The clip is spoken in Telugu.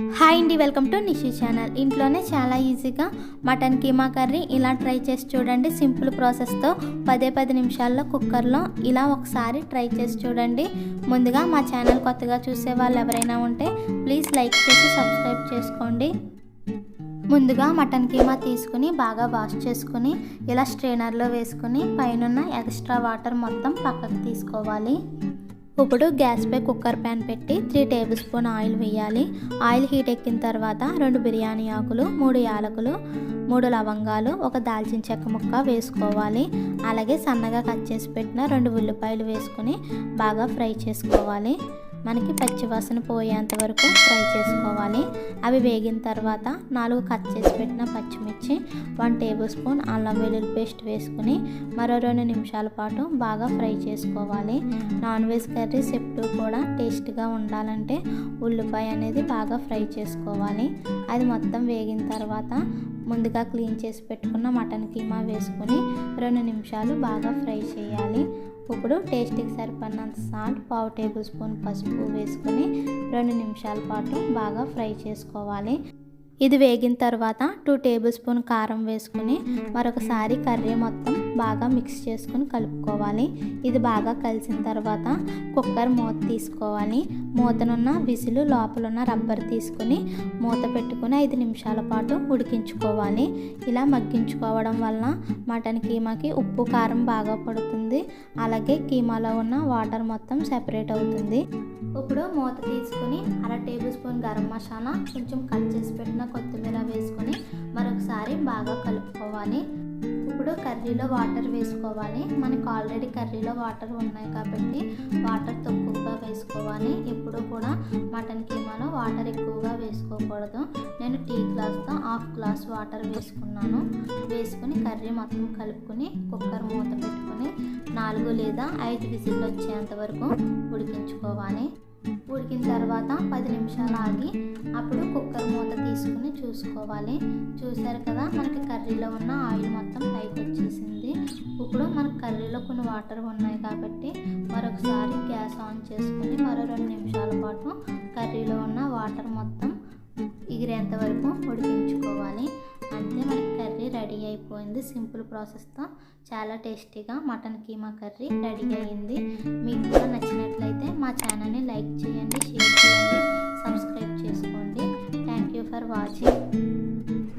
హాయ్ అండి వెల్కమ్ టు నిషి ఛానల్. ఇంట్లోనే చాలా ఈజీగా మటన్ కీమా కర్రీ ఇలా ట్రై చేసి చూడండి. సింపుల్ ప్రాసెస్తో పదే పది నిమిషాల్లో కుక్కర్లో ఇలా ఒకసారి ట్రై చేసి చూడండి. ముందుగా మా ఛానల్ కొత్తగా చూసే వాళ్ళు ఎవరైనా ఉంటే ప్లీజ్ లైక్ చేసి సబ్స్క్రైబ్ చేసుకోండి. ముందుగా మటన్ కీమా తీసుకుని బాగా వాష్ చేసుకుని ఇలా స్ట్రైనర్లో వేసుకుని పైన ఎక్స్ట్రా వాటర్ మొత్తం పక్కకు తీసుకోవాలి. ఇప్పుడు గ్యాస్పై కుక్కర్ ప్యాన్ పెట్టి త్రీ టేబుల్ స్పూన్ ఆయిల్ వేయాలి. ఆయిల్ హీట్ ఎక్కిన తర్వాత రెండు బిర్యానీ ఆకులు మూడు యాలకులు మూడు లవంగాలు ఒక దాల్చిన చెక్క ముక్క వేసుకోవాలి. అలాగే సన్నగా కట్ చేసి పెట్టిన రెండు ఉల్లిపాయలు వేసుకుని బాగా ఫ్రై చేసుకోవాలి. మనకి పచ్చివాసన పోయేంత వరకు ఫ్రై చేసుకోవాలి. అవి వేగిన తర్వాత నాలుగు కట్ చేసి పెట్టిన పచ్చిమిర్చి వన్ టేబుల్ స్పూన్ అల్లం వెల్లుల్లి పేస్ట్ వేసుకుని మరో రెండు నిమిషాల పాటు బాగా ఫ్రై చేసుకోవాలి. నాన్ వెజ్ కర్రీస్ ఎప్పుడు కూడా టేస్ట్గా ఉండాలంటే ఉల్లిపాయ అనేది బాగా ఫ్రై చేసుకోవాలి. అది మొత్తం వేగిన తర్వాత ముందుగా క్లీన్ చేసి పెట్టుకున్న మటన్ కీమా వేసుకొని రెండు నిమిషాలు బాగా ఫ్రై చేయాలి. ఇప్పుడు టేస్ట్కి సరిపడినంత సాల్ట్ పావు టేబుల్ స్పూన్ పసుపు వేసుకొని రెండు నిమిషాల పాటు బాగా ఫ్రై చేసుకోవాలి. ఇది వేగిన తర్వాత టూ టేబుల్ స్పూన్ కారం వేసుకుని మరొకసారి కర్రీ మొత్తం బాగా మిక్స్ చేసుకుని కలుపుకోవాలి. ఇది బాగా కలిసిన తర్వాత కుక్కర్ మూత తీసుకోవాలి. మూతనున్న విసులు లోపలున్న రబ్బర్ తీసుకుని మూత పెట్టుకుని ఐదు నిమిషాల పాటు ఉడికించుకోవాలి. ఇలా మగ్గించుకోవడం వలన మటన్ కీమాకి ఉప్పు కారం బాగా పడుతుంది. అలాగే కీమాలో ఉన్న వాటర్ మొత్తం సెపరేట్ అవుతుంది. ఇప్పుడు మూత తీసుకుని అర టేబుల్ స్పూన్ గరం మసాలా కొంచెం కట్ చేసి పెట్టిన కొత్తిమీర వేసుకొని మరొకసారి బాగా కలుపుకోవాలి. ఇప్పుడు కర్రీలో వాటర్ వేసుకోవాలి. మనకు ఆల్రెడీ కర్రీలో వాటర్ ఉన్నాయి కాబట్టి వాటర్ తక్కువగా వేసుకోవాలి. ఎప్పుడు కూడా మటన్ కీమాలో వాటర్ ఎక్కువగా వేసుకోకూడదు. నేను టీ గ్లాస్తో హాఫ్ గ్లాస్ వాటర్ వేసుకున్నాను. వేసుకుని కర్రీ మొత్తం కలుపుకొని కుక్కర్ మూత పెట్టుకొని నాలుగు లేదా ఐదు విజిల్లు వచ్చేంత వరకు ఉడికించుకోవాలి. ఉడికిన తర్వాత పది నిమిషాలు ఆగి అప్పుడు కుక్కర్ మూత తీసుకుని చూసుకోవాలి. చూసారు కదా మనకి కర్రీలో ఉన్న ఆయిల్ మొత్తం పైకి వచ్చేసింది. ఇప్పుడు మనకు కర్రీలో కొన్ని వాటర్ ఉన్నాయి కాబట్టి మరొకసారి గ్యాస్ ఆన్ చేసుకుని మరో రెండు నిమిషాల పాటు కర్రీలో ఉన్న వాటర్ మొత్తం ఎగిరేంత వరకు ఉడికించుకోవాలి రెడీ అయిపోయింది. సింపుల్ ప్రాసెస్తో చాలా టేస్టీగా మటన్ కీమా కర్రీ రెడీ అయింది మీకు కూడా నచ్చినట్లయితే మా ఛానల్ని లైక్ చేయండి షేర్